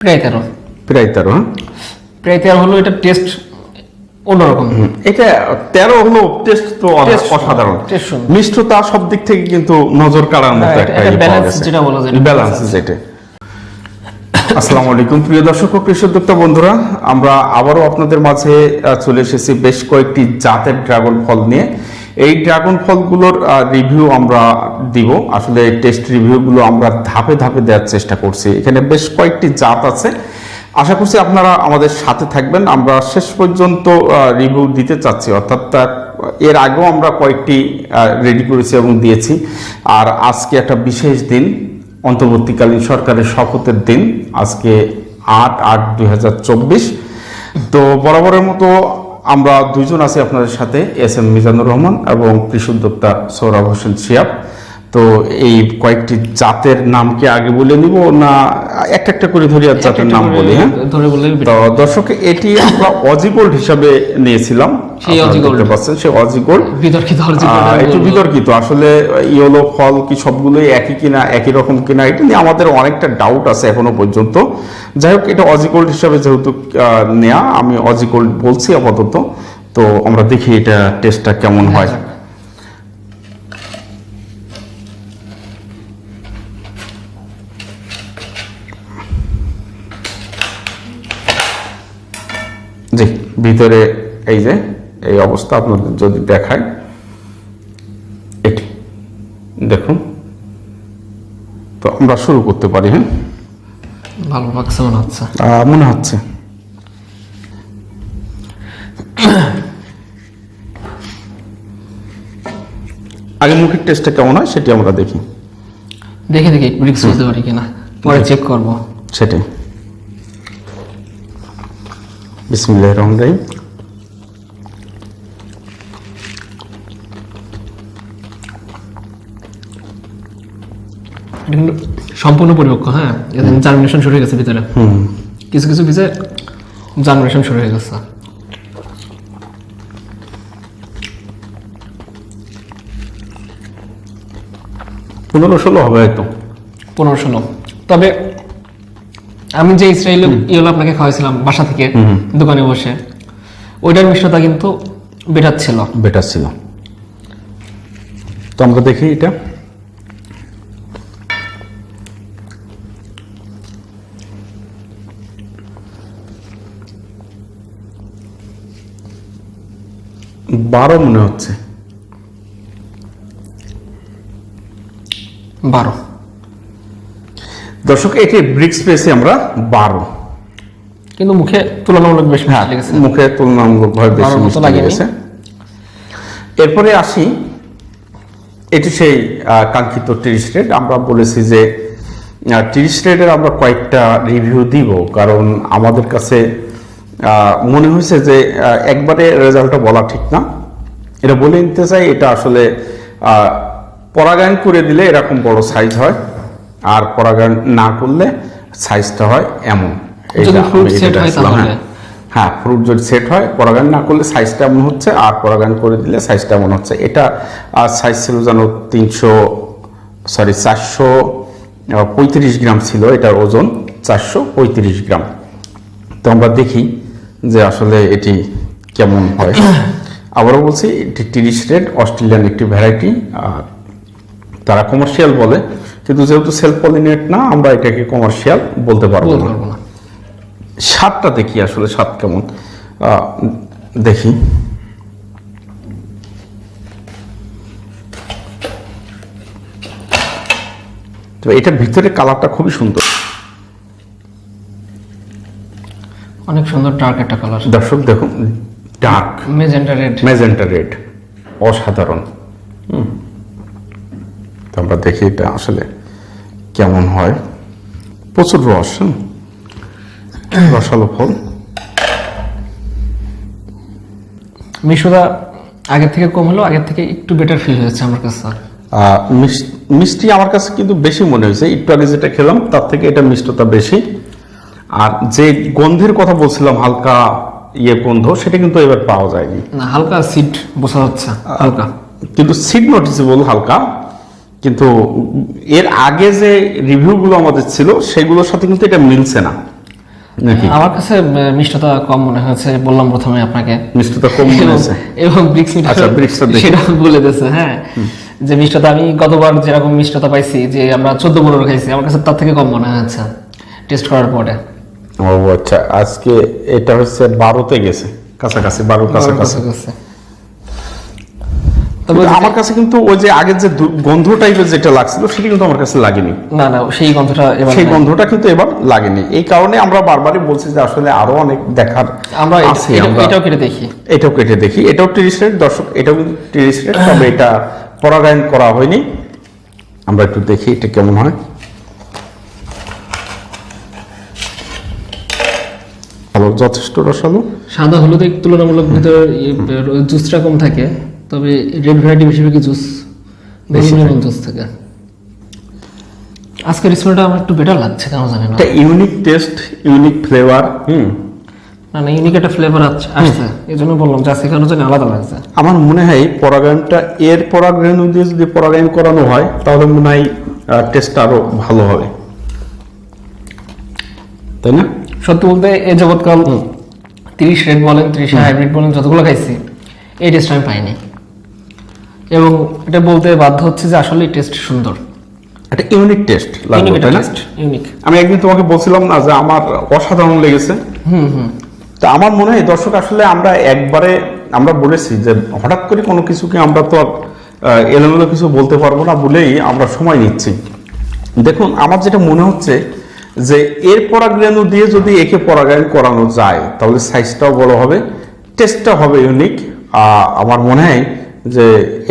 প্রায় তেরো প্রায় তেরো হ্যাঁ? প্রায় তেরো হলো এটা টেস্ট অন্যরকম। এটা তেরো হলো টেস্ট তো অসাধারণ। মিষ্টতা সব দিক থেকে কিন্তু নজর কাড়ার মতো হ্যাঁ, একটা এটা ইয়ে। যেটা বলা যায়, balance যেটা আসসালামু আলাইকুম প্রিয় দর্শক ও কৃষি উদ্যোক্তা বন্ধুরা আমরা আবারও আপনাদের মাঝে চলে এসেছি বেশ কয়েকটি জাতের ড্রাগন ফল নিয়ে। এই ড্রাগন ফলগুলোর রিভিউ আমরা দিব। আসলে টেস্ট রিভিউগুলো আমরা ধাপে ধাপে দেওয়ার চেষ্টা করছি। এখানে বেশ কয়েকটি জাত আছে। আশা করছি আপনারা আমাদের সাথে থাকবেন। আমরা শেষ পর্যন্ত রিভিউ দিতে চাচ্ছি। অর্থাৎ এর আগেও আমরা কয়েকটি রেডি করেছি এবং দিয়েছি। আর আজকে একটা বিশেষ দিন, অন্তর্বর্তীকালীন সরকারের শপথের দিন। আজকে আট আট দুই তো বরাবরের মতো আমরা দুজন আছি আপনাদের সাথে এস এম মিজানুর রহমান এবং কৃষি উদ্যোক্তা সৌরভ হোসেন শিয়াব। তো এই কয়েকটি জাতের নাম কি আগে বলে নিব না একটা একটা করে ধরি আর জাতের নাম বলি হ্যাঁ? তো দর্শক এটি আমরা অজিগোল্ড হিসাবে নিয়েছিলাম। সেই অজিগোল্ড বিতর্কিত একটু বিতর্কিত। আসলে ইয়েলো ফল কি সবগুলোই একই কিনা একই রকম কিনা এটা নিয়ে আমাদের অনেকটা ডাউট আছে এখনও পর্যন্ত। যাই হোক এটা অজিগোল্ড হিসাবে যেহেতু নেয়া আমি অজিগোল্ড বলছি আপাতত। তো আমরা দেখি এটা টেস্টটা কেমন হয়। ভিতরে এই যে এই অবস্থা আপনাদের যদি দেখায় এটি দেখুন। তো আমরা শুরু করতে পারি হ্যাঁ? ভালো লাগছে মনে হচ্ছে। মনে হচ্ছে। আগে মুখের টেস্টটা কেমন হয় সেটি আমরা দেখি। দেখে দেখে ব্রিক্স বুঝতে পারি কিনা। পরে চেক করব। সেটাই। বিসমিল্লাহির রহমানির রহিম সম্পূর্ণ পরিপক্ক হ্যাঁ? এখানে জার্মিনেশন শুরু হয়ে গেছে ভিতরে। কিছু কিছু বীজে জার্মিনেশন শুরু হয়ে গেছে। পনেরো ষোলো হবে হয়তো পনেরো ষোলো। তবে আমি যে ইসরায়েল ইয়েলো আপনাকে খাওয়াইছিলাম বাসা থেকে দোকানে বসে ওইটার মিষ্টতা কিন্তু বেটার ছিল। বেটার ছিল। তো আমরা দেখি এটা। বারো মনে হচ্ছে। বারো। দর্শক এটি ব্রিক্স পেয়েছি আমরা বারো। কিন্তু মুখে তুলনামূলক বেশ হ্যাঁ মুখে তুলনামূলকভাবে বেশি মিষ্টি লেগেছে। এরপরে আসি এটি সেই কাঙ্ক্ষিত তিরিশ রেট। আমরা বলেছি যে তিরিশ রেটের আমরা কয়েকটা রিভিউ দিব কারণ আমাদের কাছে মনে হয়েছে যে একবারে রেজাল্টটা বলা ঠিক না। এটা বলে নিতে চাই এটা আসলে আহ, পরাগায়ন করে দিলে এরকম বড় সাইজ হয়। আর পরাগায়ন না করলে সাইজটা হয় এমন। হয় তাহলে? হ্যাঁ। ফ্রুট যদি সেট হয় পরাগায়ন না করলে সাইজটা এমন হচ্ছে আর পরাগায়ন করে দিলে সাইজটা এমন হচ্ছে। এটা সাইজ ছিল যেন তিনশো সরি চারশো পঁয়ত্রিশ গ্রাম ছিল। এটার ওজন চারশো পঁয়ত্রিশ গ্রাম। তো আমরা দেখি যে আসলে এটি কেমন হয়। আবারও বলছি এটি তিরিশ রেড অস্ট্রেলিয়ান একটি ভ্যারাইটি আর তারা কমার্শিয়াল বলে। কিন্তু যেহেতু সেলফ পলিনেট না আমরা এটাকে কমার্শিয়াল বলতে পারব না। স্বাদটা দেখি আসলে স্বাদ কেমন? দেখি। তো এটার ভিতরে কালারটা খুবই সুন্দর। অনেক সুন্দর ডার্ক একটা কালার দর্শক দেখুন dark magenta red magenta red অসাধারণ। হুম। তো আমরা দেখি এটা আসলে। কেমন হয়? প্রচুর রস। রসালো ফল। মিষ্টতা আগের থেকে কম হলো আগের থেকে একটু বেটার ফিল হয়েছে আমার কাছে। মিষ্টি আমার কাছে কিন্তু বেশি মনে হয়েছে। একটু আগে যেটা খেলাম তার থেকে এটা মিষ্টতা বেশি। আর যে গন্ধের কথা বলছিলাম হালকা ইয়ে গন্ধ সেটা কিন্তু এবার পাওয়া যায়নি। না হালকা সিট বোঝা যাচ্ছে হালকা। কিন্তু সিড নোটিসেবল হালকা। কিন্তু এর আগে যে রিভিউগুলো আমাদের ছিল সেগুলোর সাথে কিন্তু এটা মিলছে না। আমার কাছে মিষ্টতা কম মনে হয়েছে বললাম প্রথমে আপনাকে। মিষ্টতা কম মনে হয়েছে। এবং ব্রিক্স আচ্ছা। সেটা বলে দিয়েছে হ্যাঁ যে মিষ্টতা আমি গতবার যেরকম মিষ্টতা পাইছি যে আমরা চোদ্দ পনেরো খাইছি আমার কাছে তার থেকে কম মনে হয়েছে টেস্ট করার পরে। ও আচ্ছা আজকে এটা হচ্ছে বারোতে গেছে কাছাকাছি বারোর কাছাকাছি। কাছে তবে আমার কাছে কিন্তু ওই যে আগের যে গন্ধ টাইপের যেটা লাগছিল সেটা কিন্তু আমার কাছে লাগেনি। না না সেই গন্ধটা এবার সেই গন্ধটা কিন্তু এবার লাগেনি। এই কারণে আমরা বারবারই বলছি যে আসলে আরও অনেক দেখার আমরা এটাও কেটে দেখি। এটাও কেটে দেখি। এটাও তিরিশ রেট দর্শক এটাও কিন্তু তিরিশ রেট তবে এটা পরাগায়ন করা হয়নি। আমরা একটু দেখি এটা কেমন হয়। ভালো যথেষ্ট রসালো। সাদা হলুদের তুলনামূলক ভিতরে জুসটা কম থাকে। তবে রেড ভ্যারাইটি বেশিরভাগই জুস বেশি বিভিন্ন জুস থাকে। আজকের স্মেলটা আমার একটু বেটার লাগছে কেন জানি না। একটা ইউনিক টেস্ট ইউনিক ফ্লেভার হুম। না না ইউনিক একটা ফ্লেভার আসছে এই জন্য বললাম যে আজকে কেন জানি আলাদা লাগছে। আমার মনে হয় পরাগায়নটা এর পরাগরেণু দিয়ে যদি পরাগায়ন করানো হয় তাহলে মনে হয় টেস্টটা আরও ভালো হবে। তাই না? সত্যি বলতে এ যাবৎকাল তিরিশ রেড বলেন তিরিশ হাইব্রিড বলেন যতগুলো খাইছি এই টেস্ট আমি পাইনি। এবং এটা বলতে বাধ্য হচ্ছে যে আসলে টেস্ট সুন্দর। একটা ইউনিক টেস্ট লাগবে তাই না? টেস্ট ইউনিক আমি একদিন তোমাকে বলছিলাম না যে আমার অসাধারণ লেগেছে। হুম হুম। তা আমার মনে হয় দর্শক আসলে আমরা একবারে আমরা বলেছি যে হঠাৎ করে কোনো কিছুকে আমরা তো আর এলোমেলো কিছু বলতে পারব না বলেই আমরা সময় নিচ্ছি। দেখুন আমার যেটা মনে হচ্ছে যে এর পরাগরেণু দিয়ে যদি একে পরাগায়ন করানো যায় তাহলে সাইজটাও বড় হবে টেস্টটা হবে ইউনিক আমার মনে হয় যে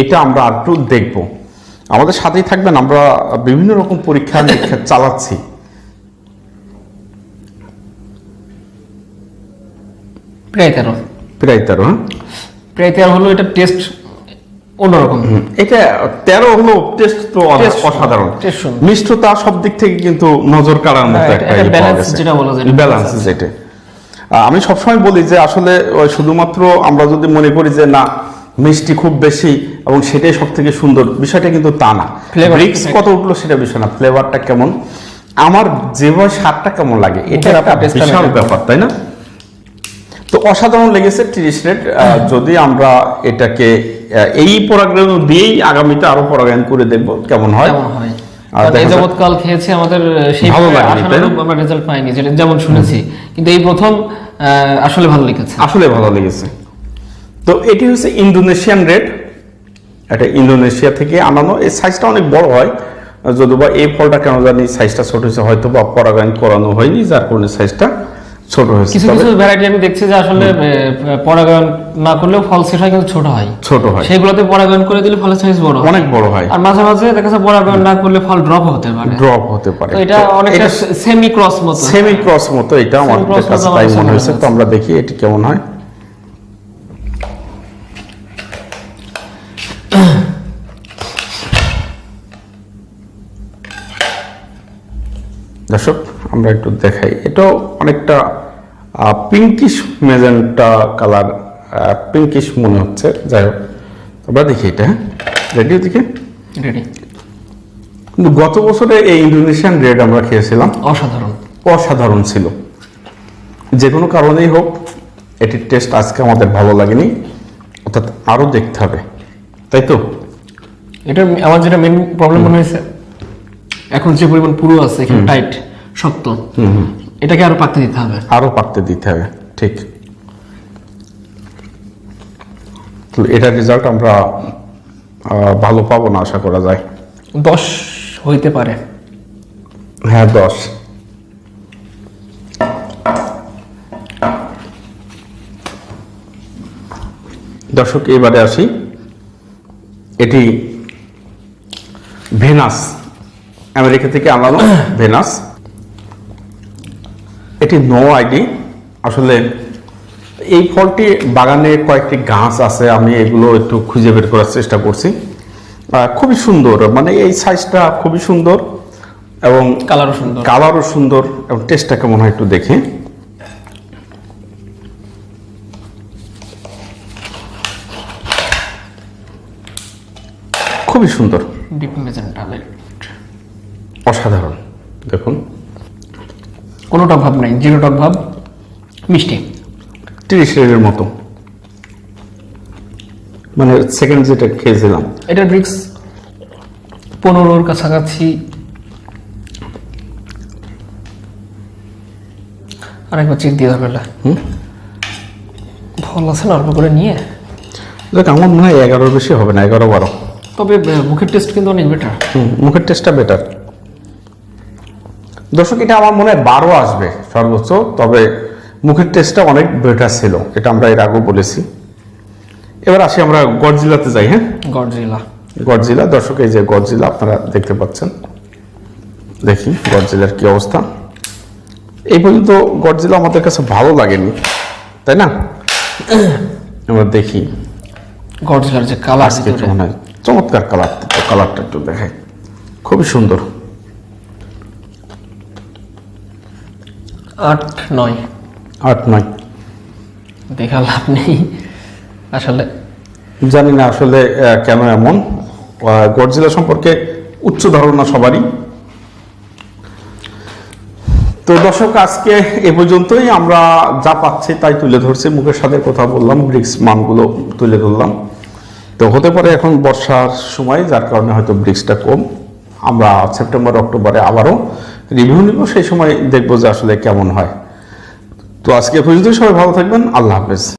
এটা আমরা আর একটু দেখব। আমাদের সাথেই থাকবেন আমরা বিভিন্ন রকম পরীক্ষা নিরীক্ষা চালাচ্ছি। প্রায় তেরো। প্রায় তেরো হ্যাঁ? প্রায় তেরো হলো এটা টেস্ট অন্যরকম। এটা তেরো হলো টেস্ট তো অসাধারণ। মিষ্টতা সব দিক থেকে কিন্তু নজর কাড়ার মতো হ্যাঁ, একটা ইয়ে বলা যায়, যেটা। আমি সবসময় বলি যে আসলে শুধুমাত্র আমরা যদি মনে করি যে না মিষ্টি খুব বেশি এবং সেটাই সব থেকে সুন্দর। বিষয়টা কিন্তু তা না। ব্রিক্স কত উঠল সেটা বিষয় না। ফ্লেভারটা কেমন? আমার যেভাবে স্বাদটা কেমন লাগে এটা একটা বিশাল ব্যাপার তাই না? তো অসাধারণ লেগেছে তিরিশ রেট। যদি আমরা এটাকে এই পরাগ্রহ দিয়েই আগামীতে আরও পরাগায়ন করে দেখব কেমন হয়? হয়? যাবৎকাল খেয়েছে আমাদের সেই ভালো আমরা রেজাল্ট পাইনি যেটা যেমন শুনেছি। কিন্তু এই প্রথম আসলে ভালো লেগেছে। আসলে ভালো লেগেছে। তো এটি হচ্ছে ইন্দোনেশিয়ান রেড এটা ইন্দোনেশিয়া থেকে আনানো। এই সাইজটা অনেক বড় হয়। যদিও বা এই ফলটা কেন জানি সাইজটা ছোট হয়েছে হয়তো বা পরাগায়ন করানো হয়নি যার কারণে সাইজটা ছোট হয়েছে। কিছু কিছু ভ্যারাইটি আমি দেখছি যে আসলে পরাগায়ন না করলেও ফল সেটা কিন্তু ছোট হয়। ছোট হয়। সেগুলোতে পরাগায়ন করে দিলে ফলের সাইজ বড় অনেক বড় হয়। আর মাঝে মাঝে দেখা যাচ্ছে পরাগায়ন না করলে ফল ড্রপ হতে পারে। ড্রপ হতে পারে। তো এটা অনেকটা সেমি ক্রস মতো। সেমি ক্রস মতো এটা আমার কাছে তাই মনে হয়েছে। তো আমরা দেখি এটি কেমন হয়। দর্শক আমরা একটু দেখাই। এটাও অনেকটা পিঙ্কিশ মেজেন্টা কালার পিঙ্কিশ মনে হচ্ছে। যাই হোক আমরা দেখি এটা রেডিও দিকে রেডি কিন্তু গত বছরে এই ইন্দোনেশিয়ান রেড আমরা খেয়েছিলাম। অসাধারণ। অসাধারণ ছিল। যে কোনো কারণেই হোক এটির টেস্ট আজকে আমাদের ভালো লাগেনি। অর্থাৎ আরও দেখতে হবে। তাই তো? এটা আমার যেটা মেন প্রবলেম মনে হয়েছে এখন যে পরিমাণ পুরো আছে এখানে টাইট শক্ত এটাকে আরও পাকতে দিতে হবে। আরও পারতে দিতে হবে ঠিক। তো এটার রেজাল্ট আমরা ভালো পাবো না আশা করা যায়। দশ হইতে পারে। হ্যাঁ দশ। দর্শক এবারে আসি। এটি ভেনাস আমেরিকা থেকে আনানো ভেনাস। এটি নো আইডি আসলে এই ফলটি বাগানে কয়েকটি গাছ আছে আমি এগুলো একটু খুঁজে বের করার চেষ্টা করছি। খুবই সুন্দর মানে এই সাইজটা খুবই সুন্দর এবং কালারও সুন্দর। কালারও সুন্দর এবং টেস্টটা কেমন হয় একটু দেখে। খুবই সুন্দর। ডিপ মেজেন্টা অসাধারণ। দেখুন। কোনো টক ভাব নাই জিরো টক ভাব মিষ্টি। তিরিশ রেডের মতো। মানে সেকেন্ড যেটা খেয়েছিলাম। এটার ব্রিক্স পনেরোর কাছাকাছি। আরেকবার চেক দিয়ে হুম? ফল আছে না অল্প করে নিয়ে? দেখ আমার মনে হয় এগারোর বেশি হবে না এগারো বারো। তবে মুখের টেস্ট কিন্তু অনেক বেটার হুম, মুখের টেস্টটা বেটার দর্শক এটা আমার মনে হয় বারো আসবে সর্বোচ্চ তবে মুখের টেস্টটা অনেক বেটার ছিল এটা আমরা এর আগেও বলেছি। এবার আসি আমরা গডজিলাতে যাই হ্যাঁ? গডজিলা। গডজিলা দর্শক এই যে গডজিলা আপনারা দেখতে পাচ্ছেন। দেখি গডজিলার কি অবস্থা। এই পর্যন্ত গডজিলা আমাদের কাছে ভালো লাগেনি তাই না? এবার দেখি। গডজিলার যে কালার হয় চমৎকার কালার কালারটা একটু দেখাই। খুবই সুন্দর। আট নয়। আট নয়। দেখা লাভ নেই। আসলে জানি না আসলে কেন এমন। গডজিলা সম্পর্কে উচ্চ ধারণা সবারই। তো দর্শক আজকে এ পর্যন্তই। আমরা যা পাচ্ছি তাই তুলে ধরছি। মুখের সাথে কথা বললাম ব্রিক্স মানগুলো তুলে ধরলাম। তো হতে পারে এখন বর্ষার সময় যার কারণে হয়তো ব্রিক্সটা কম। আমরা সেপ্টেম্বর অক্টোবরে আবারও রিভিউ নিব, সেই সময় দেখব যে আসলে কেমন হয়। তো আজকে পর্যন্ত সবাই ভালো থাকবেন, আল্লাহ হাফেজ।